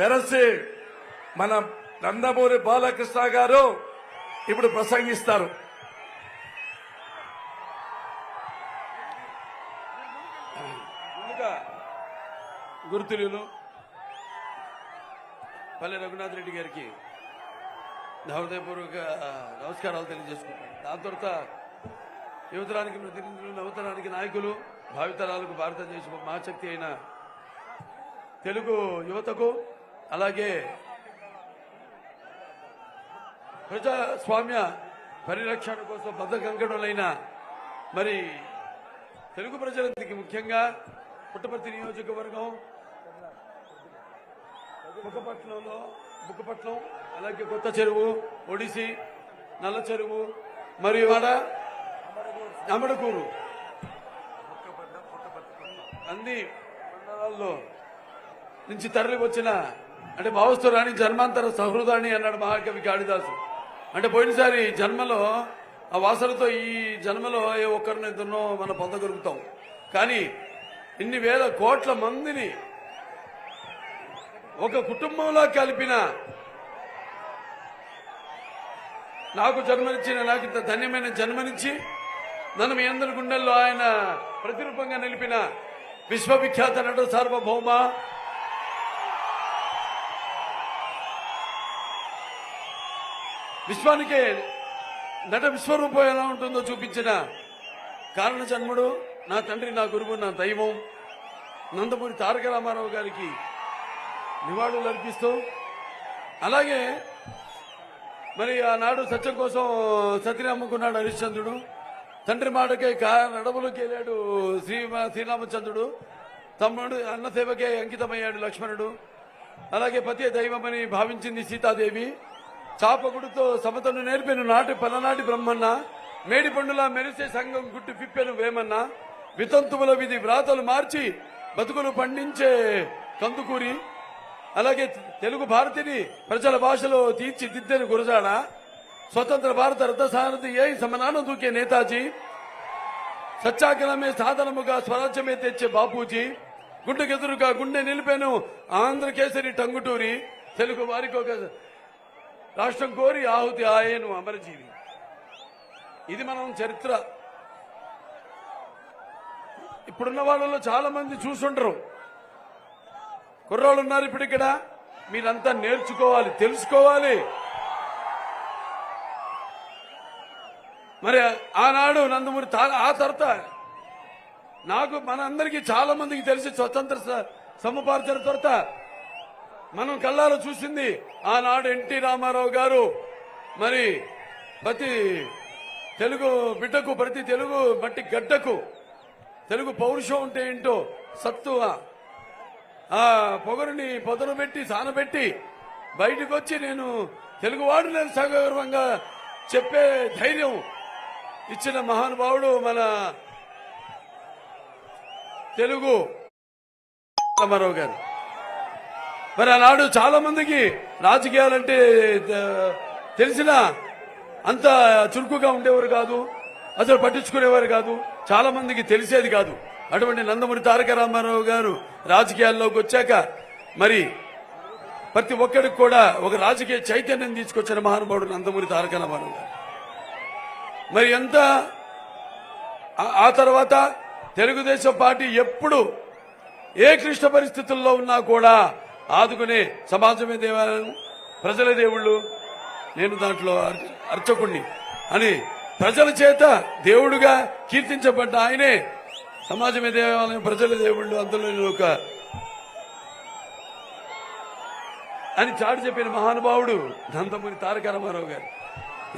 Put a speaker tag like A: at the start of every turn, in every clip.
A: వెరసి మన నందమూరి బాలకృష్ణ గారు ఇప్పుడు ప్రసంగిస్తారు.
B: గుర్తులు పల్లె రఘునాథ్ రెడ్డి గారికి హృదయపూర్వక నమస్కారాలు తెలియజేసుకుంటాను దాని తర్వాత యువతరానికి ప్రతినిధులు నవతరానికి నాయకులు భావితరాలకు భారతదేశం మహాశక్తి అయిన తెలుగు యువతకు అలాగే ప్రజాస్వామ్య పరిరక్షణ కోసం బద్దకంకణులైన మరి తెలుగు ప్రజలందరికీ ముఖ్యంగా పుట్టపర్తి నియోజకవర్గం బుక్కపట్నంలో బుక్కపట్నం అలాగే కొత్త చెరువు ఒడిసి నల్ల చెరువు మరియు వాడ అమడకూరు అన్ని మండలాల్లో నుంచి తరలి వచ్చిన అంటే భావస్తురాని జన్మాంతర సహృదాని అన్నాడు మహాకవి కాళిదాసు. అంటే పోయినసారి జన్మలో ఆ వాసనతో ఈ జన్మలో ఏ ఒక్కరిని ఇద్దరినో మనం పొందగలుగుతాం కానీ ఇన్ని వేల కోట్ల మందిని ఒక కుటుంబంలో కలిపిన నాకు జన్మనిచ్చిన నాకు ఇంత ధన్యమైన జన్మనిచ్చి నన్ను మీ అందరి గుండెల్లో ఆయన ప్రతిరూపంగా నిలిపిన విశ్వవిఖ్యాత నటుడు సార్వభౌమ విశ్వానికి నట విశ్వరూపం ఎలా ఉంటుందో చూపించిన కారణ జన్ముడు నా తండ్రి నా గురువు నా దైవం నందమూరి తారక రామారావు గారికి నివాళులు అర్పిస్తూ అలాగే మరి ఆనాడు సత్యం కోసం సత్యనామకున్నాడు హరిశ్చంద్రుడు. తండ్రి మాటకే కా నడవలోకి వెళ్ళాడు శ్రీ శ్రీరామచంద్రుడు. తమ్ముడు అన్న సేవకే అంకితమయ్యాడు లక్ష్మణుడు. అలాగే పతి దైవమని భావించింది సీతాదేవి. చాపగుడుతో సమతను నేర్పిన నాటి పలనాటి బ్రహ్మన్న మేడి పండుల మెరిసే సంఘం గుట్టు పిప్పెను వేమన్న వితంతువుల విధి వ్రాతలు మార్చి బతుకులు పండించే కందుకూరి అలాగే తెలుగు భారతిని ప్రజల భాషలో తీర్చిదిద్దని గురజాడ స్వతంత్ర భారత రథసారథి ఏ సమనాన దూకే నేతాజీ సత్యాగ్రహమే సాధనముగా స్వరాజ్యమే తెచ్చే బాపూజీ గుండెకెదురుగా గుండె నిలిపాను ఆంధ్రకేసరి టంగుటూరి తెలుగు వారికి ఒక రాష్ట్రం కోరి ఆహుతి ఆయను అమరజీవి. ఇది మనం చరిత్ర. ఇప్పుడున్న వాళ్ళలో చాలా మంది చూసుంటారు. కుర్రాళ్ళు ఉన్నారు ఇప్పుడు ఇక్కడ. మీరంతా నేర్చుకోవాలి తెలుసుకోవాలి. మరి ఆనాడు నందమూరి తా- ఆ తర్వాత నాకు మనందరికీ చాలా మందికి తెలిసి స్వతంత్ర స- సముపార్జన తర్వాత మనం కళ్ళాలో చూసింది ఆనాడు ఎన్టీ రామారావు గారు. మరి ప్రతి తెలుగు బిడ్డకు ప్రతి తెలుగు మట్టి గడ్డకు తెలుగు పౌరుషం ఉంటే ఏంటో సత్తువ. ఆ పొగరుని పొదలు పెట్టి సానబెట్టి బయటకు వచ్చి నేను తెలుగువాడు నేను సగౌరవంగా చెప్పే ధైర్యం ఇచ్చిన మహానుభావుడు మన తెలుగు రామారావు గారు. మరి ఆనాడు చాలా మందికి రాజకీయాలంటే తెలిసిన అంత చురుకుగా ఉండేవారు కాదు అసలు పట్టించుకునేవారు కాదు చాలా మందికి తెలిసేది కాదు. అటువంటి నందమూరి తారక రామారావు గారు రాజకీయాల్లోకి వచ్చాక మరి ప్రతి ఒక్కరికి కూడా ఒక రాజకీయ చైతన్యం తీసుకొచ్చిన మహానుభావుడు నందమూరి తారక రామారావు గారు. మరి ఎంత ఆ తర్వాత తెలుగుదేశం పార్టీ ఎప్పుడు ఏ క్లిష్ట పరిస్థితుల్లో ఉన్నా కూడా ఆదుకునే సమాజమే దేవాలయం. ప్రజల దేవుళ్ళు. నేను దాంట్లో అర్- అర్చకుణ్ణి అని ప్రజల చేత దేవుడుగా కీర్తించబడ్డ ఆయనే సమాజమే దేవాలయం ప్రజల దేవుళ్ళు అందులో నేను ఒక అని చాటు చెప్పిన మహానుభావుడు నందమూరి తారక రామారావు గారు.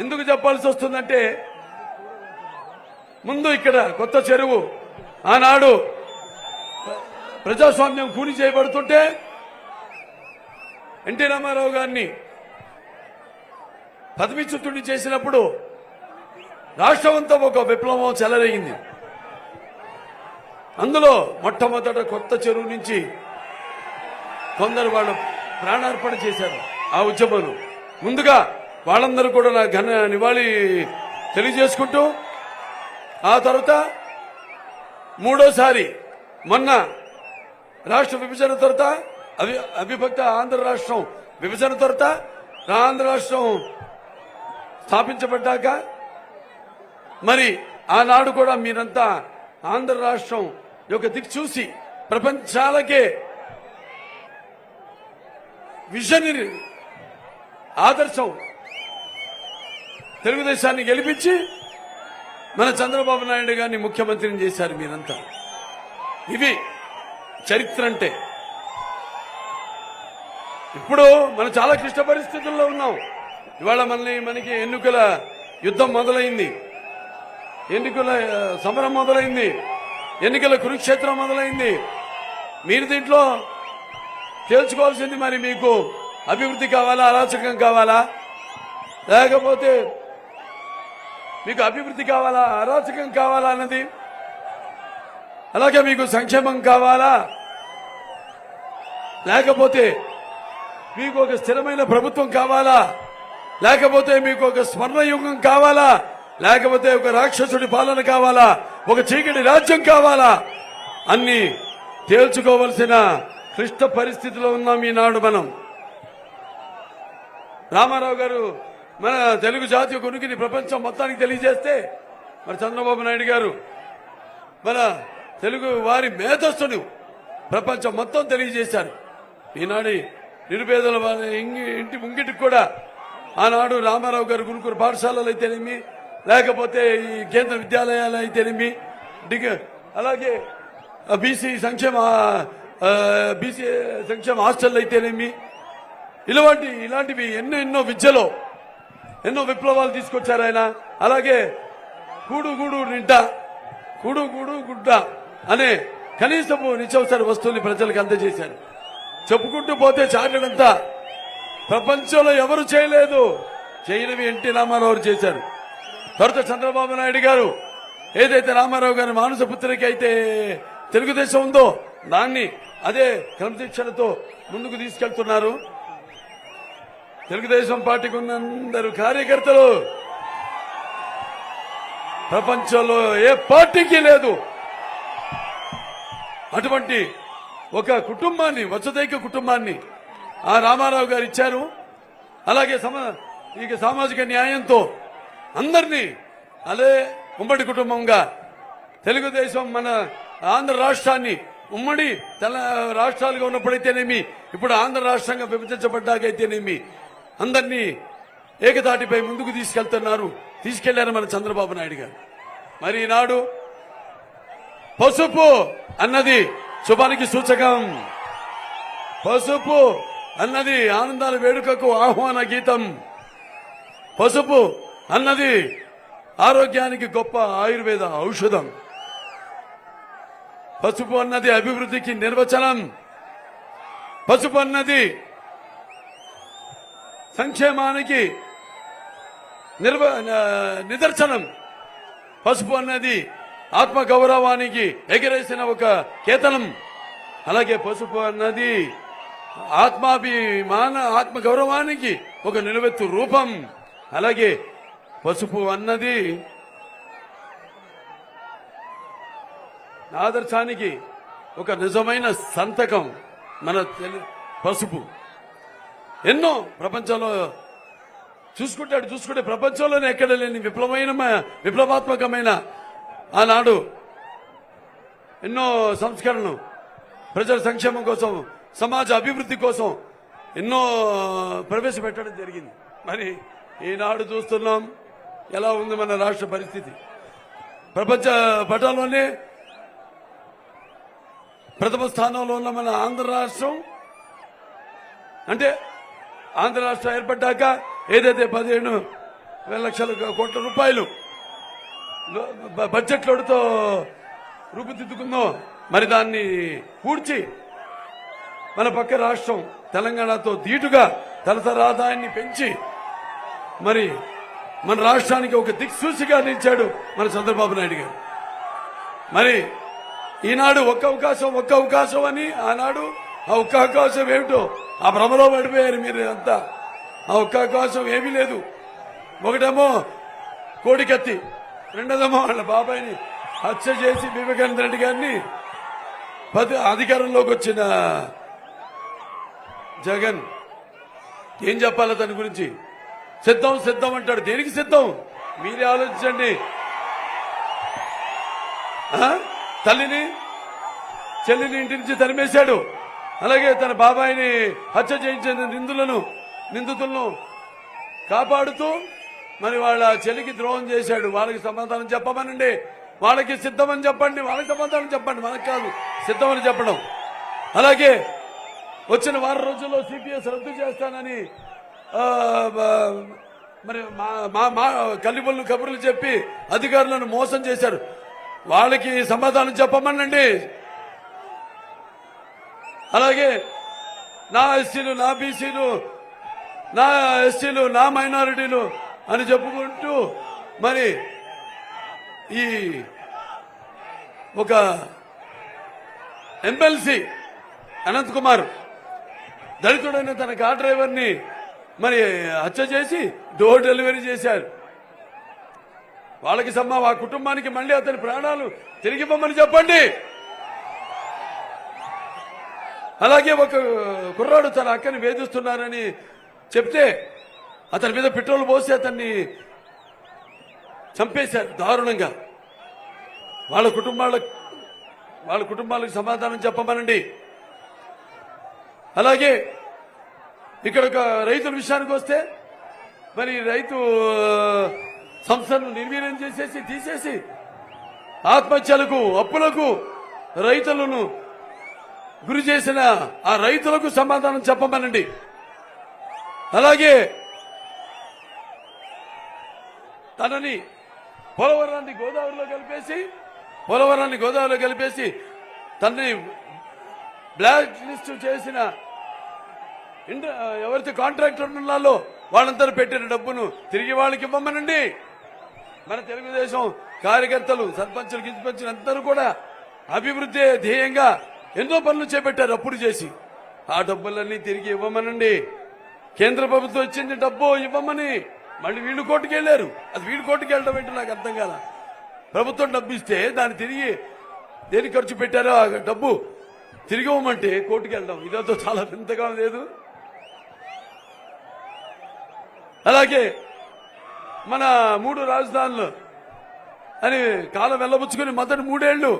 B: ఎందుకు చెప్పాల్సి వస్తుందంటే ముందు ఇక్కడ కొత్త చెరువు ఆనాడు ప్రజాస్వామ్యం కూని చేయబడుతుంటే ఎన్టీ రామారావు గారిని పదవిచ్యుతుడిని చేసినప్పుడు రాష్ట్రమంతా ఒక విప్లవం చెలరేగింది. అందులో మొట్టమొదట కొత్త చెరువు నుంచి కొందరు వాళ్ళు ప్రాణార్పణ చేశారు ఆ ఉద్యమంలో. ముందుగా వాళ్ళందరూ కూడా నా ఘన నివాళి తెలియజేసుకుంటూ ఆ తర్వాత మూడోసారి మొన్న రాష్ట్ర విభజన తర్వాత అవి అవిభక్త ఆంధ్ర రాష్ట్రం విభజన తొరత ఆంధ్ర రాష్ట్రం స్థాపించబడ్డాక మరి ఆనాడు కూడా మీరంతా ఆంధ్ర రాష్ట్రం యొక్క దిక్కు చూసి ప్రపంచాలకే విజనరీ ఆదర్శం తెలుగుదేశాన్ని గెలిపించి మన చంద్రబాబు నాయుడు గారిని ముఖ్యమంత్రిని చేశారు మీరంతా. ఇవి చరిత్ర అంటే. ఇప్పుడు మనం చాలా క్లిష్ట పరిస్థితుల్లో ఉన్నాం. ఇవాళ మనల్ని మనకి ఎన్నికల యుద్ధం మొదలైంది. ఎన్నికల సమరం మొదలైంది. ఎన్నికల కురుక్షేత్రం మొదలైంది. మీరు దీంట్లో తేల్చుకోవాల్సింది మరి మీకు అభివృద్ధి కావాలా అరాచకం కావాలా? లేకపోతే మీకు అభివృద్ధి కావాలా అరాచకం కావాలా అన్నది? అలాగే మీకు సంక్షేమం కావాలా? లేకపోతే మీకు ఒక స్థిరమైన ప్రభుత్వం కావాలా? లేకపోతే మీకు ఒక స్వర్ణయుగం కావాలా? లేకపోతే ఒక రాక్షసుడి పాలన కావాలా? ఒక చీకటి రాజ్యం కావాలా? అన్ని తేల్చుకోవలసిన క్లిష్ట పరిస్థితిలో ఉన్నాం ఈనాడు మనం. రామారావు గారు మన తెలుగు జాతి కొనుక్కిని ప్రపంచం మొత్తానికి తెలియజేస్తే మరి చంద్రబాబు నాయుడు గారు మన తెలుగు వారి మేధస్సును ప్రపంచం మొత్తం తెలియజేశారు. ఈనాడు నిరుపేదల ఇంటి ముంగిటికి కూడా ఆనాడు రామారావు గారు గురుకుల పాఠశాలలు అయితేనేమి లేకపోతే ఈ కేంద్ర విద్యాలయాలు అయితేనేమి డిగ్రీ అలాగే బీసీ సంక్షేమ బీసీ సంక్షేమ హాస్టల్ అయితేనేమి ఇలాంటి ఇలాంటివి ఎన్నో ఎన్నో విద్యలో ఎన్నో విప్లవాలు తీసుకొచ్చారు ఆయన. అలాగే కూడు గూడు నింట కూడు గూడు గుడ్డ అనే కనీసము నిత్యవసర వస్తువుని ప్రజలకు అందజేశారు. చెప్పుకుంటూ పోతే చాటడంతా ప్రపంచంలో ఎవరు చేయలేదు. చేయనివి ఎన్టీ రామారావు చేశారు. తర్వాత చంద్రబాబు నాయుడు గారు ఏదైతే రామారావు గారి మానస పుత్రిక అయితే తెలుగుదేశం ఉందో దాన్ని అదే క్రమశిక్షణతో ముందుకు తీసుకెళ్తున్నారు. తెలుగుదేశం పార్టీకి ఉన్న అందరు కార్యకర్తలు. ప్రపంచంలో ఏ పార్టీకి లేదు. అటువంటి ఒక కుటుంబాన్ని వసదైక కుటుంబాన్ని ఆ రామారావు గారు ఇచ్చారు. అలాగే ఇక సామాజిక న్యాయంతో అందరినీ అదే ఉమ్మడి కుటుంబంగా తెలుగుదేశం మన ఆంధ్ర రాష్ట్రాన్ని ఉమ్మడి తెల రాష్ట్రాలుగా ఉన్నప్పుడైతేనేమి ఇప్పుడు ఆంధ్ర రాష్ట్రంగా విభజించబడ్డాకైతేనేమి అందరినీ ఏకతాటిపై ముందుకు తీసుకెళ్తున్నారు. తీసుకెళ్ళారు మన చంద్రబాబు నాయుడు గారు. మరి ఈనాడు పసుపు అన్నది శుభానికి సూచకం. పసుపు అన్నది ఆనందాల వేడుకకు ఆహ్వాన గీతం. పసుపు అన్నది ఆరోగ్యానికి గొప్ప ఆయుర్వేద ఔషధం. పసుపు అన్నది అభివృద్ధికి నిర్వచనం. పసుపు అన్నది సంక్షేమానికి నిర్వ నిదర్శనం. పసుపు అన్నది ఆత్మ గౌరవానికి ఎగరేసిన ఒక కేతనం. అలాగే పసుపు అన్నది ఆత్మాభిమాన ఆత్మ గౌరవానికి ఒక నిలువెత్తు రూపం. అలాగే పసుపు అన్నది ఆదర్శానికి ఒక నిజమైన సంతకం మన తెలు- పసుపు. ఎన్నో ప్రపంచంలో చూసుకుంటాడు చూసుకుంటే ప్రపంచంలోనే ఎక్కడ లేని విప్లవమైన విప్లవాత్మకమైన ఆనాడు ఎన్నో సంస్కరణలు ప్రజల సంక్షేమం కోసం సమాజ అభివృద్ధి కోసం ఎన్నో ప్రవేశపెట్టడం జరిగింది. మరి ఈనాడు చూస్తున్నాం ఎలా ఉంది మన రాష్ట్ర పరిస్థితి. ప్రపంచ పటంలోనే ప్రథమ స్థానంలో ఉన్న మన ఆంధ్ర రాష్ట్రం అంటే ఆంధ్ర రాష్ట్రం ఏర్పడ్డాక ఏదైతే పదిహేను వేల లక్షల కోట్ల రూపాయలు బడ్జెట్ లోడుతో రూపుదిద్దుకుందో. మరి దాన్ని పూడ్చి మన పక్క రాష్ట్రం తెలంగాణతో ధీటుగా తలసరి ఆదాయాన్ని పెంచి మరి మన రాష్ట్రానికి ఒక దిక్సూచిగా నిలిచాడు మన చంద్రబాబు నాయుడు గారు. మరి ఈనాడు ఒక్క అవకాశం ఒక్క అవకాశం అని ఆనాడు ఆ ఒక్క అవకాశం ఏమిటో ఆ భ్రమలో పడిపోయారు మీరు అంతా. ఆ ఒక్క అవకాశం ఏమీ లేదు. ఒకటేమో కోడికత్తి. రెండోదేమో వాళ్ళ బాబాయిని హత్య చేసి వివేకానంద రెడ్డి గారిని పది అధికారంలోకి వచ్చిన జగన్ ఏం చెప్పాలి దాని గురించి సిద్ధం సిద్ధం అంటాడు. దేనికి సిద్ధం? మీరే ఆలోచించండి. తల్లిని చెల్లిని ఇంటి నుంచి తరిమేశాడు. అలాగే తన బాబాయిని హత్య చేయించిన నిందులను నిందితులను కాపాడుతూ మరి వాళ్ళ చెల్లికి ద్రోహం చేశాడు. వాళ్ళకి సమాధానం చెప్పమనండి. వాళ్ళకి సిద్ధమని చెప్పండి. వాళ్ళకి సమాధానం చెప్పండి. మనకు కాదు సిద్ధమని చెప్పడం. అలాగే వచ్చిన వారం రోజుల్లో సిపిఎస్ రద్దు చేస్తానని మరి మా మా మా కబుర్లు చెప్పి అధికారులను మోసం చేశారు. వాళ్ళకి సమాధానం చెప్పమనండి. అలాగే నా ఎస్సీలు నా బీసీలు నా ఎస్సీలు నా మైనారిటీలు అని చెప్పుకుంటూ మరి ఈ ఒక ఎమ్మెల్సీ అనంత్ కుమార్ దళితుడైన తన కార్ డ్రైవర్ని మరి హత్య చేసి డోర్ డెలివరీ చేశారు. వాళ్ళకి సమ్మ ఆ కుటుంబానికి మళ్ళీ అతని ప్రాణాలు తిరిగి ఇవ్వమని చెప్పండి. అలాగే ఒక కుర్రాడు తన అక్కని వేధిస్తున్నారని చెప్తే అతని మీద పెట్రోల్ పోసి అతన్ని చంపేశారు దారుణంగా. వాళ్ళ కుటుంబాల వాళ్ళ కుటుంబాలకు సమాధానం చెప్పమనండి. అలాగే ఇక్కడ ఒక రైతుల విషయానికి వస్తే మరి రైతు సంస్థను నిర్వీర్యం చేసేసి తీసేసి ఆత్మహత్యలకు అప్పులకు రైతులను గురి చేసిన ఆ రైతులకు సమాధానం చెప్పమనండి. అలాగే తనని పోలవరాన్ని గోదావరిలో కలిపేసి పోలవరాన్ని గోదావరిలో కలిపేసి తనని బ్లాక్ లిస్ట్ చేసిన ఎవరైతే కాంట్రాక్టర్ ఉన్నాలో వాళ్ళందరూ పెట్టిన డబ్బును తిరిగి వాళ్ళకి ఇవ్వమనండి. మన తెలుగుదేశం కార్యకర్తలు సర్పంచులు గిరిపంచులు అందరూ కూడా అభివృద్ధి ధ్యేయంగా ఎన్నో పనులు చేపట్టారు అప్పుడు చేసి. ఆ డబ్బులన్నీ తిరిగి ఇవ్వమనండి. కేంద్ర ప్రభుత్వం ఇచ్చింది డబ్బు ఇవ్వమని మళ్ళీ వీళ్ళు కోర్టుకు వెళ్ళారు. అది వీళ్ళు కోర్టుకు వెళ్ళడం ఏంటో నాకు అర్థం కాల. ప్రభుత్వం డబ్బు ఇస్తే దాన్ని తిరిగి దేనికి ఖర్చు పెట్టారో ఆ డబ్బు తిరిగి ఇవ్వమంటే కోర్టుకు వెళ్ళడం ఇదంతా చాలా వింతగా లేదు. అలాగే మన మూడు రాజధానులు అని కాలం వెళ్ళబుచ్చుకుని మొదటి మూడేళ్ళు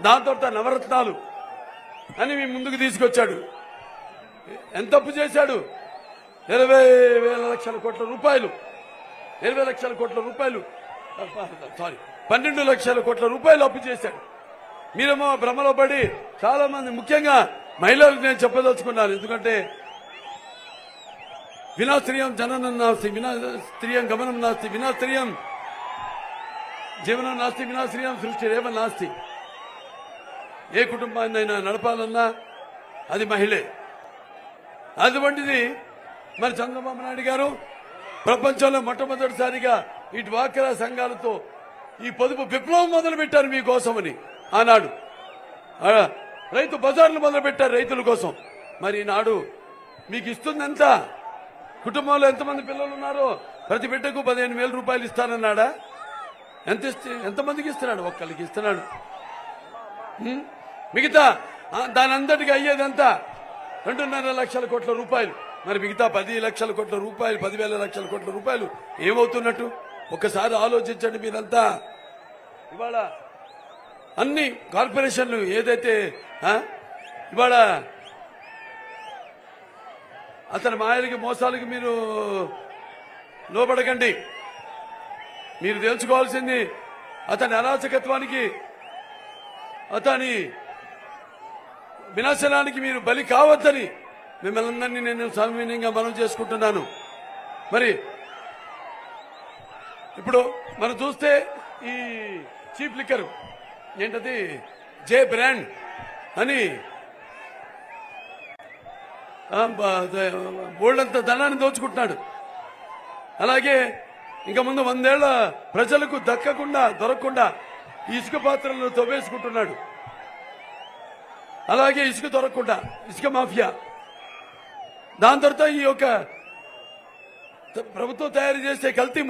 B: దాని నవరత్నాలు అని మీ ముందుకు తీసుకొచ్చాడు. ఎంత అప్పు చేశాడు? ఇరవై వేల లక్షల కోట్ల రూపాయలు. ఇరవై లక్షల కోట్ల రూపాయలు. సారీ పన్నెండు లక్షల కోట్ల రూపాయలు అప్పు చేశాడు మీరేమో భ్రమలో పడి చాలా మంది ముఖ్యంగా మహిళలకు నేను చెప్పదలుచుకున్నాను. ఎందుకంటే వినాశ్రియం జననం నాస్తి వినాస్త్రియం గమనం నాస్తి వినాశ్రియం జీవనం నాస్తి వినాశ్రియం సృష్టి రేవ నాస్తి. ఏ కుటుంబాన్ని అయినా నడపాలన్నా అది మహిళే. అటువంటిది మరి చంద్రబాబు నాయుడు గారు. ప్రపంచంలో మొట్టమొదటిసారిగా ఈ డ్వాక్రా సంఘాలతో ఈ పొదుపు విప్లవం మొదలు పెట్టారు మీకోసమని ఆనాడు. రైతు బజార్లు మొదలు పెట్టారు రైతుల కోసం. మరి నాడు మీకు ఇస్తుందంత? కుటుంబంలో ఎంతమంది పిల్లలు ఉన్నారో ప్రతి బిడ్డకు పదిహేను వేల రూపాయలు ఇస్తానన్నాడా? ఎంత ఇస్తే ఎంతమందికి ఇస్తున్నాడు? ఒక్కరికి ఇస్తున్నాడు. మిగతా దాని అంతటికి అయ్యేదంతా రెండున్నర లక్షల కోట్ల రూపాయలు. మరి మిగతా పది లక్షల కోట్ల రూపాయలు పదివేల లక్షల కోట్ల రూపాయలు ఏమవుతున్నట్టు? ఒకసారి ఆలోచించండి మీరంతా. ఇవాళ అన్ని కార్పొరేషన్లు ఏదైతే ఇవాళ అతని మాయలకి మోసాలకి మీరు లోపడకండి మీరు తెలుసుకోవాల్సింది అతని అరాచకత్వానికి అతని వినాశనానికి మీరు బలి కావద్దని మిమ్మల్ని అందరినీ నేను సౌమ్యంగా మనం చేసుకుంటున్నాను. మరి ఇప్పుడు మనం చూస్తే ఈ చీప్ లిక్కర్ ఏంటది? జే బ్రాండ్ అని ఆ, బోల్డంత ధనాన్ని దోచుకుంటున్నాడు. అలాగే ఇంకా ముందు వందేళ్ళ ప్రజలకు దక్కకుండా దొరకకుండా ఇసుక పాత్రలను తవ్వేసుకుంటున్నాడు. అలాగే ఇసుక దొరకకుండా ఇసుక మాఫియా. దాని తర్వాత ఈ యొక్క ప్రభుత్వం తయారు చేసే కల్తీ